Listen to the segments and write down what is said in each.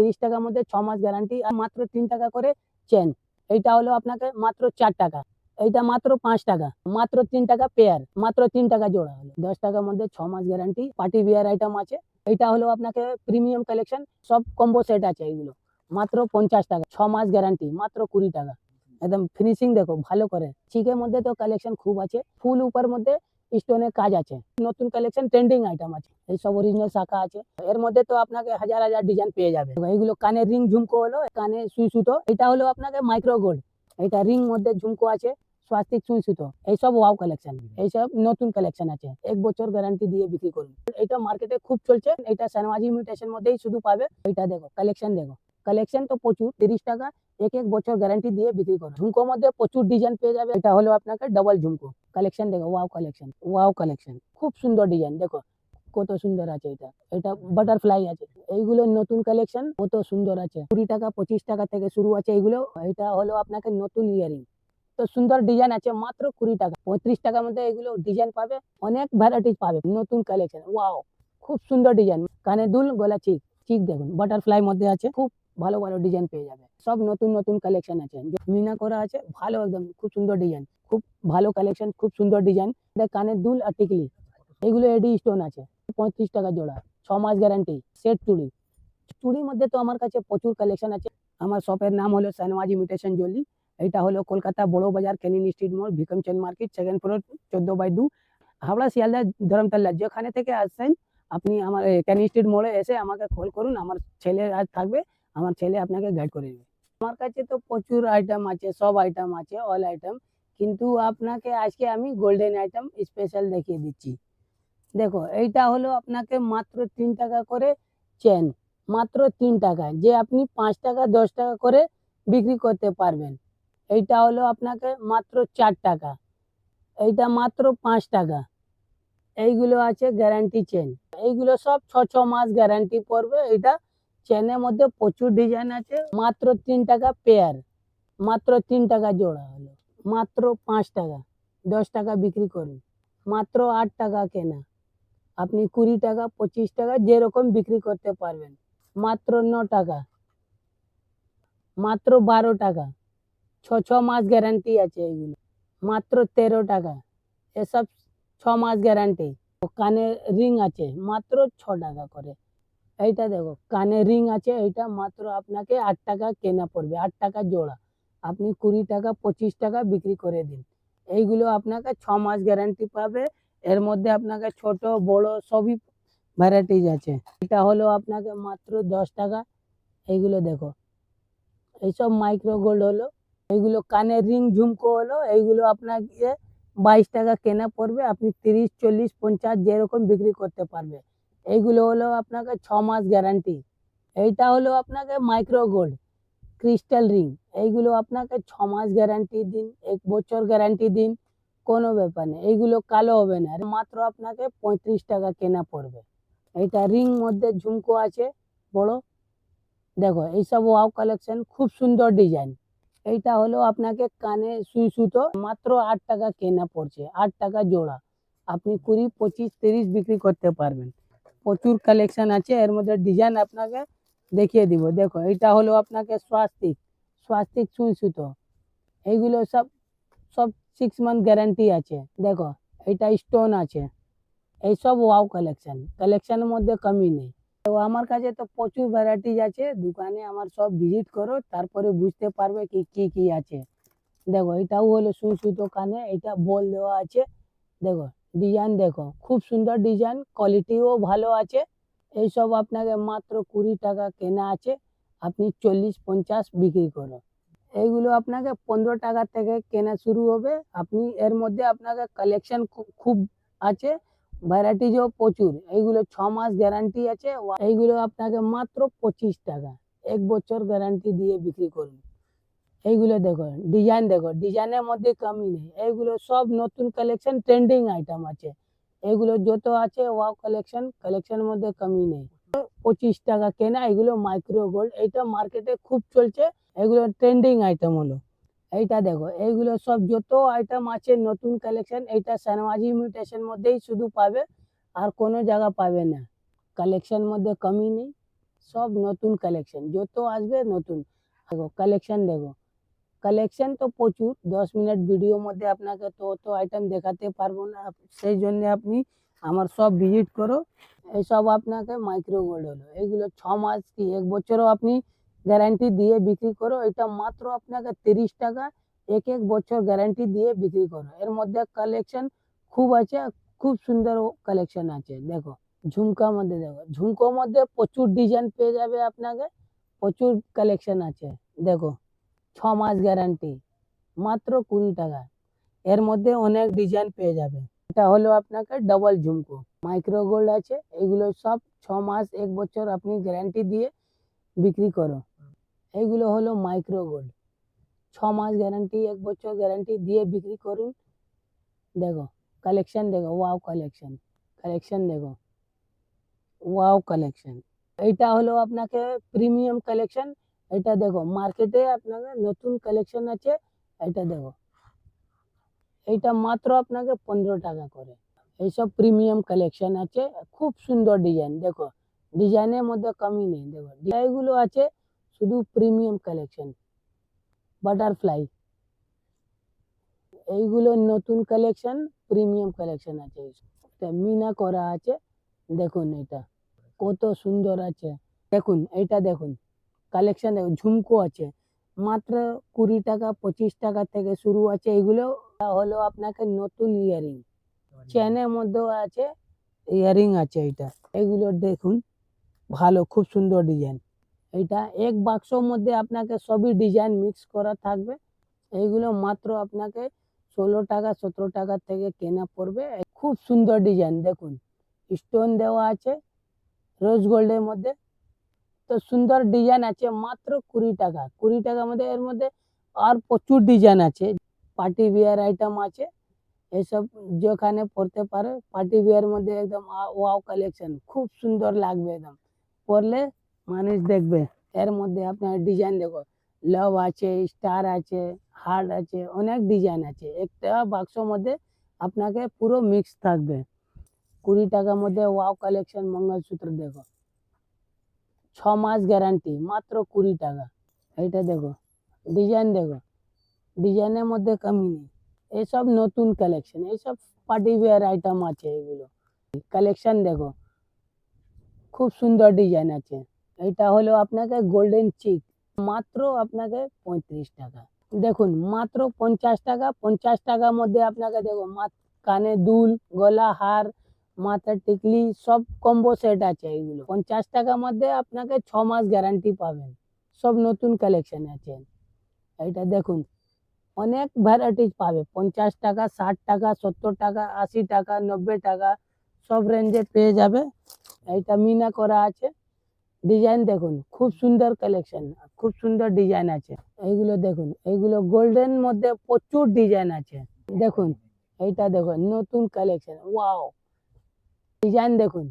তিরিশ টাকার মধ্যে ছ মাস গ্যারান্টি আর মাত্র তিন টাকা করে চেন এইটা হলো আপনাকে মাত্র চার টাকা। এইটা মাত্র পাঁচ টাকা। মাত্র তিন টাকা পেয়ার মাত্র তিন টাকা জোড়া হলো। দশ টাকার মধ্যে ছ মাস গ্যারান্টি পার্টি বিয়ার আইটেম আছে। এটা হলো আপনাকে প্রিমিয়াম কালেকশন সব কম্বো সেট আছে এইগুলো। মাত্র পঞ্চাশ টাকা। ছ মাস গ্যারান্টি মাত্র কুড়ি টাকা। একদম ফিনিশিং দেখো, ভালো করে। চিকের মধ্যে তো কালেকশন খুব আছে। ফুল উপর মধ্যে স্টোনের কাজ আছে। নতুন কালেকশন ট্রেন্ডিং আইটেম আছে। এই সব অরিজিনাল শাখা আছে। এর মধ্যে তো আপনাকে হাজার হাজার ডিজাইন পেয়ে যাবে। এইগুলো কানের রিং ঝুমকো হলো, কানে সুই সুতো। এটা হলো আপনাকে মাইক্রো গোল্ড এটা রিং মধ্যে ঝুমকো আছে স্বাস্তিক সুই সুতো। এইসব ওয়াও কালেকশন এইসব নতুন কালেকশন আছে। এক বছর গ্যারান্টি দিয়ে বিক্রি করুন। এটা মার্কেটে খুব চলছে। এটা সানমাজি মিউটেশন মধ্যেই শুধু পাবে। এটা দেখো কালেকশন দেখো। কালেকশন তো প্রচুর, তিরিশ টাকা, এক এক বছর গ্যারান্টি দিয়ে বিক্রি করো। ঝুমকোর মধ্যে প্রচুর ডিজাইন পেয়ে যাবে, এটা হলো আপনাকে ডাবল ঝুমকো। কালেকশন দেখো ওয়াও কালেকশন ওয়াও কালেকশন খুব সুন্দর ডিজাইন দেখো, কত সুন্দর আছে এটা। এটা বাটারফ্লাই আছে, এইগুলো নতুন কালেকশন কত সুন্দর আছে। কুড়ি টাকা, পঁচিশ টাকা থেকে শুরু আছে এইগুলো, এটা হলো আপনাকে নতুন ইয়ারিং তো সুন্দর ডিজাইন আছে, মাত্র কুড়ি টাকা, পঁয়ত্রিশ টাকার মধ্যে এগুলো ডিজাইন পাবে, অনেক ভ্যারাইটিস পাবে, নতুন কালেকশন ওয়াও খুব সুন্দর ডিজাইন কানে দুল, গলা চিক চিক দেখুন বাটারফ্লাই মধ্যে আছে, খুব ভালো ভালো ডিজাইন পেয়ে যাবে। সব নতুন নতুন কালেকশন আছে। মিনা করা আছে, ভালো একদম, খুব সুন্দর ডিজাইন খুব ভালো কালেকশন খুব সুন্দর ডিজাইন কানের দুল আর টিকলি। এগুলো এডি স্টোন আছে। পঁয়ত্রিশ টাকা জোড়া। ছ মাস গ্যারান্টি সেট চুড়ি। চুড়ির মধ্যে তো আমার কাছে প্রচুর কালেকশন আছে। আমার শপের নাম হলো সানওয়াজ ইমিটেশন জুয়েলারি এটা হলো কলকাতা বড় বাজার ক্যানিন স্ট্রিট মোড় বিক্রমচন্দ মার্কেট সেকেন্ড ফ্লোর চোদ্দ বাই দু। হাওড়া, শিয়ালদা, ধরমতলা। যেখানে থেকে আসছেন, আপনি আমার ক্যানিন স্ট্রিট মোড়ে এসে আমাকে কল করুন। আমার ছেলে আজ থাকবে। আমার ছেলে আপনাকে গাইড করে দেবে আমার কাছে তো প্রচুর আইটেম আছে, সব আইটেম আছে অল আইটেম কিন্তু আপনাকে আজকে আমি গোল্ডেন আইটেম স্পেশাল দেখিয়ে দিচ্ছি। দেখো, এইটা হলো আপনাকে মাত্র তিন টাকা করে চেন মাত্র তিন টাকা। যে আপনি পাঁচ টাকা, দশ টাকা করে বিক্রি করতে পারবেন। এইটা হলো আপনাকে মাত্র চার টাকা। এইটা মাত্র পাঁচ টাকা। এইগুলো আছে গ্যারান্টি চেন এইগুলো সব ছ ছ মাস গ্যারান্টি পড়বে। এটা চেনের মধ্যে প্রচুর ডিজাইন আছে। মাত্র তিন টাকা পেয়ার মাত্র তিন টাকা জোড়া হলো, মাত্র পাঁচ টাকা, দশ টাকা বিক্রি করুন, মাত্র আট টাকা কেনা। আপনি কুড়ি টাকা, পঁচিশ টাকা যেরকম বিক্রি করতে পারবেন, মাত্র ন টাকা, মাত্র বারো টাকা, ছ ছ মাস গ্যারান্টি আছে এগুলো, মাত্র তেরো টাকা, এসব ছ মাস গ্যারান্টি কানে রিং আছে, মাত্র ছ টাকা করে। এইটা দেখো, কানে রিং আছে, এইটা মাত্র আপনাকে আট টাকা কেনা পড়বে, আট টাকা জোড়া। আপনি কুড়ি টাকা, পঁচিশ টাকা বিক্রি করে দিন। এইগুলো আপনাকে ছ মাস গ্যারান্টি পাবে। এর মধ্যে আপনাকে ছোট, বড় সবই ভ্যারাইটিজ আছে। এটা হলো আপনাকে মাত্র দশ টাকা। এইগুলো দেখো, এইসব মাইক্রো গোল্ড হলো। এইগুলো কানের রিং ঝুমকো হলো। এইগুলো আপনাকে বাইশ টাকা কেনা পড়বে। আপনি তিরিশ, চল্লিশ, পঞ্চাশ যেরকম বিক্রি করতে পারবে। এইগুলো হলো আপনাকে ছ মাস গ্যারান্টি এইটা হলো আপনাকে মাইক্রো গোল্ড ক্রিস্টাল রিং এইগুলো আপনাকে ছ মাস গ্যারান্টি দিন, এক বছর গ্যারান্টি দিন, কোনো ব্যাপার নেই। এইগুলো কালো হবে না। মাত্র আপনাকে পঁয়ত্রিশ টাকা কেনা পড়বে। এইটা রিং মধ্যে ঝুমকো আছে, বড়। দেখো, এইসব ওয়াও কালেকশন খুব সুন্দর ডিজাইন এইটা হলো আপনাকে কানে সুই সুতো, মাত্র আট টাকা কেনা পড়ছে, আট টাকা জোড়া। আপনি কুড়ি, পঁচিশ, তিরিশ বিক্রি করতে পারবেন। প্রচুর কালেকশন আছে, এর মধ্যে ডিজাইন আপনাকে দেখিয়ে দিব। দেখো, এটা হলো আপনাকে স্বাস্তিক স্বাস্তিক সুই সুতো। এইগুলো সব সব সিক্স মান্থ গ্যারান্টি আছে। দেখো, এটা স্টোন আছে। এইসব ওয়াও কালেকশন কালেকশনের মধ্যে কমি নেই। তো আমার কাছে তো প্রচুর ভ্যারাইটিস আছে, দোকানে আমার সব ভিজিট করো, তারপরে বুঝতে পারবে কি কি কি আছে। দেখো, এটাও হলো সুই সুতো কানে, এটা বল দেওয়া আছে। দেখো ডিজাইন দেখো, খুব সুন্দর ডিজাইন কোয়ালিটিও ভালো আছে। এইসব আপনাকে মাত্র কুড়ি টাকা কেনা আছে, আপনি চল্লিশ পঞ্চাশ বিক্রি করো। এইগুলো আপনাকে পনেরো টাকা থেকে কেনা শুরু হবে। আপনি এর মধ্যে আপনাকে কালেকশন খুব আছে ভ্যারাইটিজও প্রচুর। এইগুলো ছ মাস গ্যারান্টি আছে, এইগুলো আপনাকে মাত্র পঁচিশ টাকা। এক বছর গ্যারান্টি দিয়ে বিক্রি করুন। এইগুলো দেখো ডিজাইন দেখো ডিজাইনের মধ্যে কমি নেই। এইগুলো সব নতুন কালেকশন ট্রেন্ডিং আইটেম আছে। এগুলো যত আছে ওয়াও কালেকশন কালেকশনের মধ্যে কমি নেই। পঁচিশ টাকা কেনা, এগুলো মাইক্রো গোল্ড এইটা মার্কেটে খুব চলছে। এগুলো ট্রেন্ডিং আইটেম হলো। এইটা দেখো, এইগুলো সব যত আইটেম আছে, নতুন কালেকশন এইটা সানমাজি মিউটেশন মধ্যেই শুধু পাবে, আর কোনো জায়গা পাবে না। কালেকশন মধ্যে কমি নেই। সব নতুন কালেকশন যত আসবে নতুন। দেখো কালেকশন দেখো। কালেকশন তো প্রচুর, দশ মিনিট ভিডিওর মধ্যে আপনাকে তো অত আইটেম দেখাতে পারব না। সেই জন্য আপনি আমার সব ভিজিট করো এইসব আপনাকে মাইক্রো গোল্ড হলো। এইগুলো ছ মাস কি এক বছরও আপনি গ্যারান্টি দিয়ে বিক্রি করো, এটা মাত্র আপনাকে তিরিশ টাকা এক এক বছর গ্যারান্টি দিয়ে বিক্রি করো। এর মধ্যে কালেকশন খুব আছে, খুব সুন্দর কালেকশন আছে। দেখো ঝুমকার মধ্যে দেখো, ঝুমকোর মধ্যে প্রচুর ডিজাইন পেয়ে যাবে আপনাকে, প্রচুর কালেকশন আছে। দেখো ছ মাস গ্যারান্টি মাত্র কুড়ি টাকা। এর মধ্যে অনেক ডিজাইন পেয়ে যাবে। এটা হলো আপনাকে ডবল ঝুমকো। মাইক্রো গোল্ড আছে, এগুলো সব ছ মাস এক বছর আপনি গ্যারান্টি দিয়ে বিক্রি করো। এইগুলো হলো মাইক্রো গোল্ড ছ মাস গ্যারান্টি এক বছর গ্যারান্টি দিয়ে বিক্রি করুন। দেখো কালেকশন দেখো ওয়াও কালেকশন কালেকশন দেখো ওয়াও কালেকশন এইটা হলো আপনাকে প্রিমিয়াম কালেকশন এটা দেখো মার্কেটে আপনাকে নতুন কালেকশন আছে, এটা দেখো। এইটা মাত্র আপনাকে পনেরো টাকা করে। এইসব প্রিমিয়াম কালেকশন আছে, খুব সুন্দর ডিজাইন দেখো। ডিজাইনের মধ্যে কমি নেই, দেখো। ডিজাইনগুলো আছে, শুধু প্রিমিয়াম কালেকশন বাটারফ্লাই এইগুলো নতুন কালেকশন প্রিমিয়াম কালেকশন আছে। মিনা করা আছে, দেখুন এটা। কত সুন্দর আছে। দেখুন এটা দেখুন। কালেকশন ঝুমকো আছে। মাত্র কুড়ি টাকা, পঁচিশ টাকা থেকে শুরু আছে, এগুলো হলো আপনাকে নতুন ইয়ারিং চেনের মধ্যেও আছে ইয়ারিং আছে এটা। এগুলো দেখুন, ভালো, খুব সুন্দর ডিজাইন এটা এক বাক্সর মধ্যে আপনাকে সবই ডিজাইন মিক্স করা থাকবে। এইগুলো মাত্র আপনাকে ষোলো টাকা, সতেরো টাকা থেকে কেনা পড়বে। খুব সুন্দর ডিজাইন দেখুন। স্টোন দেওয়া আছে রোজ গোল্ডের মধ্যে। তো সুন্দর ডিজাইন আছে, মাত্র কুড়ি টাকা। কুড়ি টাকার মধ্যে এর মধ্যে আর প্রচুর ডিজাইন আছে। পার্টি বিয়ার আইটেম আছে, এসব যেখানে পড়তে পারে পার্টি বিয়ার মধ্যে একদম ওয়াও কালেকশন খুব সুন্দর লাগবে একদম। পরলে মানুষ দেখবে, এর মধ্যে আপনার ডিজাইন দেখো লাভ আছে স্টার আছে হার্ট আছে, অনেক ডিজাইন আছে। একটা বাক্সর মধ্যে আপনাকে পুরো মিক্স থাকবে। কুড়ি টাকার মধ্যে ওয়াও কালেকশন মঙ্গলসূত্র দেখো। ছ মাস গ্যারান্টি মাত্র কুড়ি টাকা। এইটা দেখো ডিজাইন দেখো। ডিজাইনের মধ্যে কমি নেই। এসব নতুন কালেকশন এইসব পার্টি আইটেম আছে এগুলো। কালেকশন দেখো, খুব সুন্দর ডিজাইন আছে। এটা হলো আপনাকে গোল্ডেন চিক মাত্র আপনাকে পঁয়ত্রিশ টাকা। দেখুন, মাত্র পঞ্চাশ টাকা, পঞ্চাশ টাকার মধ্যে আপনাকে দেখো কানে দুল, গলা, হার মাথার টিকলি সব কম্বো সেট আছে এইগুলো পঞ্চাশ টাকার মধ্যে আপনাকে ছ মাস গ্যারান্টি পাবেন। সব নতুন কালেকশন আছে। এইটা দেখুন, অনেক ভ্যারাইটিস পাবে। পঞ্চাশ টাকা, ষাট টাকা, সত্তর টাকা, আশি টাকা, নব্বই টাকা, সব রেঞ্জে পেয়ে যাবে। এইটা মিনা করা আছে। ডিজাইন দেখুন, খুব সুন্দর কালেকশন খুব সুন্দর ডিজাইন আছে। এইগুলো দেখুন, এইগুলো গোল্ডেন মধ্যে প্রচুর ডিজাইন আছে। দেখুন, এইটা দেখুন, নতুন কালেকশন ওয়াও ডিজাইন দেখুন,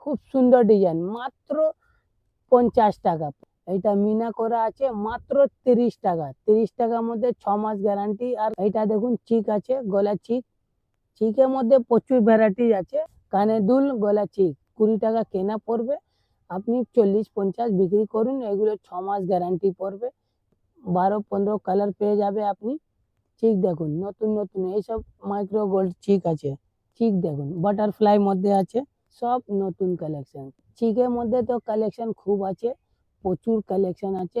খুব সুন্দর ডিজাইন, মাত্র পঞ্চাশ টাকা। এটা মিনা করা আছে, মাত্র তিরিশ টাকা। তিরিশ টাকার মধ্যে ছ মাস গ্যারান্টি আর এইটা দেখুন চিক আছে, গলা চিক চিকের মধ্যে প্রচুর ভ্যারাইটিস আছে, কানে দুল, গলা চিক কুড়ি টাকা কেনা পড়বে, আপনি চল্লিশ পঞ্চাশ বিক্রি করুন, এগুলো ছ মাস গ্যারান্টি পড়বে। বারো পনেরো কালার পেয়ে যাবে আপনি। চিক দেখুন, নতুন নতুন, এইসব মাইক্রো গোল্ড চিক আছে। চিক দেখুন বাটারফ্লাই মধ্যে আছে সব নতুন কালেকশন চিকের মধ্যে তো কালেকশন খুব আছে, প্রচুর কালেকশন আছে,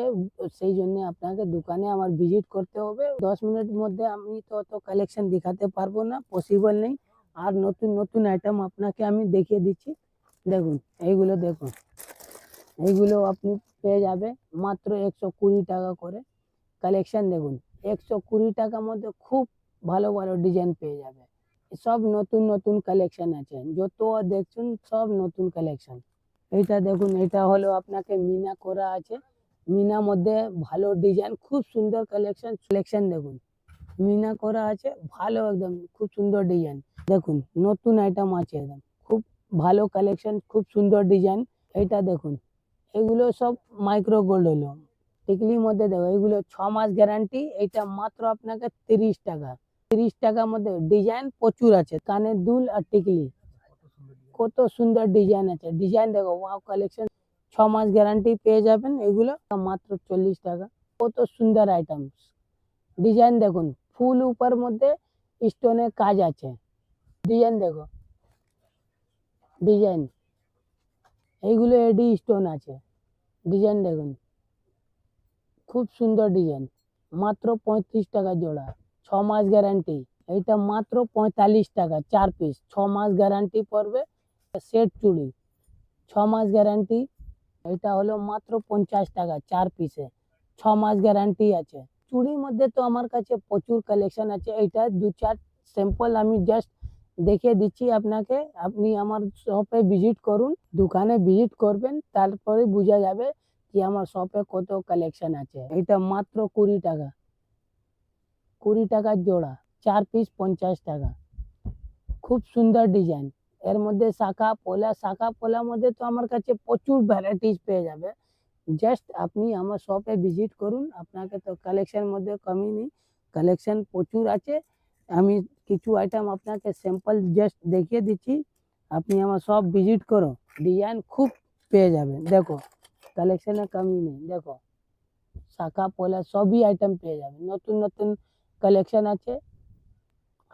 সেই জন্য আপনাকে দোকানে আমার ভিজিট করতে হবে। দশ মিনিটের মধ্যে আমি তো অত কালেকশন দেখাতে পারব না পসিবল নেই। আর নতুন নতুন আইটেম আপনাকে আমি দেখিয়ে দিচ্ছি। দেখুন, এইগুলো দেখুন। এইগুলো আপনি পেয়ে যাবে মাত্র একশো কুড়ি টাকা করে। কালেকশন দেখুন, একশো কুড়ি টাকার মধ্যে খুব ভালো ভালো ডিজাইন পেয়ে যাবে। সব নতুন নতুন কালেকশন আছে। যত দেখছেন, সব নতুন কালেকশন এইটা দেখুন এটা হলো আপনাকে মিনা করা আছে। মিনা মধ্যে ভালো ডিজাইন খুব সুন্দর কালেকশন কালেকশন দেখুন। মিনা করা আছে, ভালো একদম, খুব সুন্দর ডিজাইন দেখুন, নতুন আইটেম আছে একদম। খুব ভালো কালেকশন খুব সুন্দর ডিজাইন এইটা দেখুন, এগুলো সব মাইক্রো গোল্ড হলো। টিকলির মধ্যে দেখো, এগুলো ছ মাস গ্যারান্টি এটা মাত্র আপনাকে তিরিশ টাকা। তিরিশ টাকার মধ্যে ডিজাইন প্রচুর আছে কানের দুল আর টিকলি। কত সুন্দর ডিজাইন আছে। ডিজাইন দেখো ওয়াও কালেকশন ছ মাস গ্যারান্টি পেয়ে যাবেন এগুলো, মাত্র চল্লিশ টাকা। কত সুন্দর আইটেম ডিজাইন দেখুন, ফুল উপর মধ্যে স্টোনের কাজ আছে। ডিজাইন দেখো। ডিজাইন এইগুলো এডি স্টোন আছে। ডিজাইন দেখুন। খুব সুন্দর ডিজাইন মাত্র পঁয়ত্রিশ টাকা জোড়া। ছ মাস গ্যারান্টি এইটা মাত্র পঁয়তাল্লিশ টাকা, চার পিস ছ মাস গ্যারান্টি পড়বে সেট চুড়ি। ছ মাস গ্যারান্টি এটা হলো মাত্র পঞ্চাশ টাকা, চার পিসে ছ মাস গ্যারান্টি আছে। চুড়ির মধ্যে তো আমার কাছে প্রচুর কালেকশন আছে। এইটা দু চার স্যাম্পল আমি জাস্ট দেখিয়ে দিচ্ছি আপনাকে। আপনি আমার শপে ভিজিট করুন, দোকানে ভিজিট করবেন, তারপরে বোঝা যাবে কি আমার শপে কত কালেকশন আছে। এটা মাত্র কুড়ি টাকা। কুড়ি টাকার জোড়া, চার পিস পঞ্চাশ টাকা। খুব সুন্দর ডিজাইন এর মধ্যে শাখা, পোলা, শাখা, পোলার মধ্যে তো আমার কাছে প্রচুর ভ্যারাইটিস পেয়ে যাবে। জাস্ট আপনি আমার শপে ভিজিট করুন, আপনাকে তো কালেকশন মধ্যে কমই নেই। কালেকশন প্রচুর আছে। আমি কিছু আইটেম আপনাকে স্যাম্পল জাস্ট দেখিয়ে দিচ্ছি। আপনি আমার সব ভিজিট করো ডিজাইন খুব পেয়ে যাবেন। দেখো কালেকশনে কমই নেই। দেখো, শাখা, পোলা সবই আইটেম পেয়ে যাবেন। নতুন নতুন কালেকশন আছে।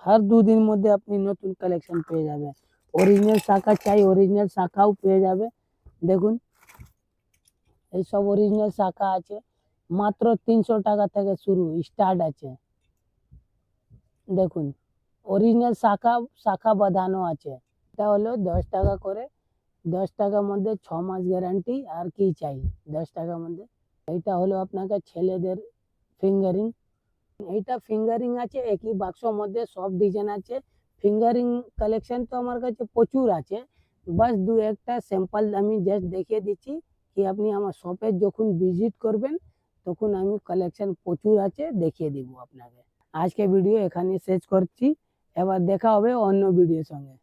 হর দুদিন মধ্যে আপনি নতুন কালেকশন পেয়ে যাবেন। অরিজিনাল শাখা চাই অরিজিনাল শাখাও পেয়ে যাবে। দেখুন, এইসব অরিজিনাল শাখা আছে। মাত্র তিনশো টাকা থেকে শুরু স্টার্ট আছে। দেখুন অরিজিনাল শাখা শাখা বাঁধানো আছে। এটা হলো দশ টাকা করে। দশ টাকার মধ্যে ছ মাস গ্যারান্টি আর কি চাই? দশ টাকার মধ্যে। এইটা হলো আপনাকে ছেলেদের ফিঙ্গারিং এইটা ফিঙ্গারিং আছে, একই বাক্সর মধ্যে সব ডিজাইন আছে। ফিঙ্গারিং কালেকশন তো আমার কাছে প্রচুর আছে। বাস দু একটা স্যাম্পল আমি জাস্ট দেখিয়ে দিচ্ছি কি আপনি আমার শপে যখন ভিজিট করবেন, তখন আমি কালেকশন প্রচুর আছে, দেখিয়ে দিব আপনাকে। আজকে ভিডিও এখানে শেষ করছি। এবার দেখা হবে অন্য ভিডিওর সঙ্গে।